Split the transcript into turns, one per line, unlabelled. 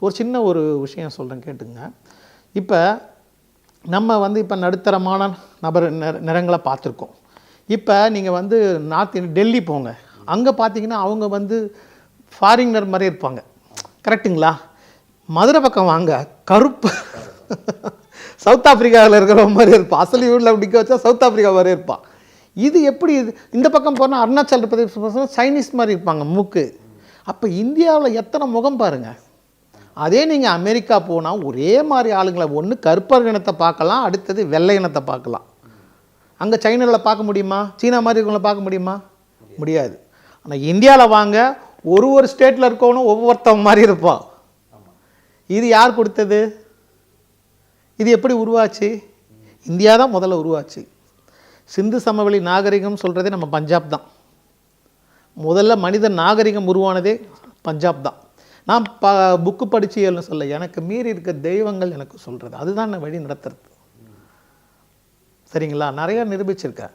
ஒரு சின்ன ஒரு விஷயம் சொல்கிறேன் கேட்டுங்க. இப்போ நம்ம வந்து இப்போ நடுத்தரமான நபர் நிற- நிறங்களை பார்த்துருக்கோம். இப்போ நீங்கள் வந்து நார்த் டெல்லி போங்க. அங்கே பார்த்தீங்கன்னா அவங்க வந்து ஃபாரினர் மாதிரி இருப்பாங்க. கரெக்ட்டுங்களா? மதுரை பக்கம் வாங்க. கருப்பு சவுத் ஆப்பிரிக்காவில் இருக்கிற மாதிரி இருப்பான் அசலி ஊரில் நிற்க வச்சா சவுத் ஆப்பிரிக்கா மாதிரி இருப்பான் இது எப்படி இது? இந்த பக்கம் போனால் அருணாச்சல் பிரதேச சைனீஸ் மாதிரி இருப்பாங்க மூக்கு. அப்போ இந்தியாவில் எத்தனை முகம் பாருங்கள் அதே நீங்கள் அமெரிக்கா போனால் ஒரே மாதிரி ஆளுங்களை ஒன்று கருப்பர் இனத்தை பார்க்கலாம் அடுத்தது வெள்ளை இனத்தை பார்க்கலாம். அங்கே சைனாவில் பார்க்க முடியுமா? சீனா மாதிரி இருக்கவங்கள பார்க்க முடியுமா? முடியாது. ஆனால் இந்தியாவில் வாங்க ஒரு ஒரு ஸ்டேட்டில் இருக்கவனும் ஒவ்வொருத்தவங்க மாதிரி இருப்பான். இது யார் கொடுத்தது? இது எப்படி உருவாச்சு? இந்தியா தான் முதல்ல உருவாச்சு. சிந்து சமவெளி நாகரிகம் சொல்கிறதே நம்ம பஞ்சாப் தான். முதல்ல மனித நாகரிகம் உருவானதே பஞ்சாப் தான். நான் ப புக்கு படிச்சியல்னு சொல்ல எனக்கு மீறி இருக்க தெய்வங்கள் எனக்கு சொல்கிறது அதுதான் என்னை வழி நடத்துறது. சரிங்களா? நிறையா நிரூபிச்சிருக்கேன்